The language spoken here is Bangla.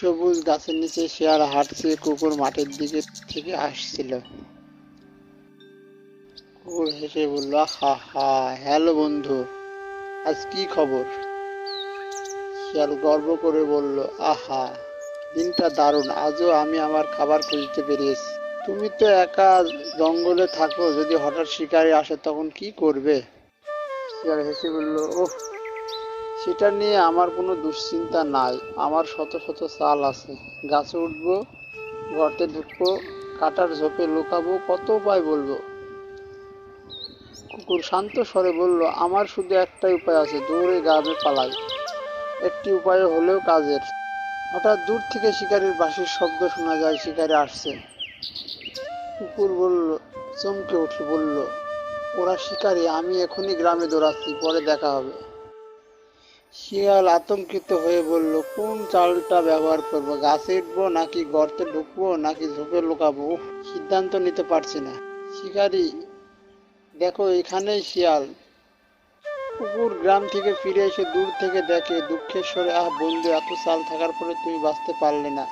সবুজ গাছের নিচে শেয়াল হাঁটছে, কুকুর মাঠের দিকে থেকে আসছিল। কুকুর হেসে বলল হা হা, হ্যালো বন্ধু, আজ কি খবর? শিয়াল গর্ব করে বলল, আহা, দিনটা দারুণ, আজও আমি আমার খাবার খুঁজতে বেরিয়েছি। তুমি তো একা জঙ্গলে থাকো, যদি হঠাৎ শিকারি আসে তখন কি করবে? শিয়াল হেসে বলল, ওহ সেটা নিয়ে আমার কোনো দুশ্চিন্তা নাই। আমার শত শত চাল আছে। গাছে উঠবো গর্তে ঢুকবো, কাটার ঝোপে লুকাবো, কত উপায় বলব? কুকুর শান্ত স্বরে বলল, আমার শুধু একটাই উপায় আছে, দৌড়ে গ্রামে পালাই। একটি উপায় হলেও কাজের। হঠাৎ দূর থেকে শিকারির বাঁশির শব্দ শোনা যায়, শিকারি আসছে। কুকুর বলল, চমকে উঠে বলল, ওরা শিকারি, আমি এখনই গ্রামে দৌড়াচ্ছি, পরে দেখা হবে। শিয়াল আতঙ্কিত হয়ে বলল, কোন চালটা ব্যবহার করব? গাছে উঠবো নাকি গর্তে ঢুকবো নাকি ঝোপে লুকাবো? সিদ্ধান্ত নিতে পারছি না। শিকারি, দেখো এখানেই শিয়াল। কুকুর গ্রাম থেকে ফিরে এসে দূর থেকে দেখে দুঃখের স্বরে, আহ বন্ধু, এত চাল থাকার পরে তুমি বাঁচতে পারলে না।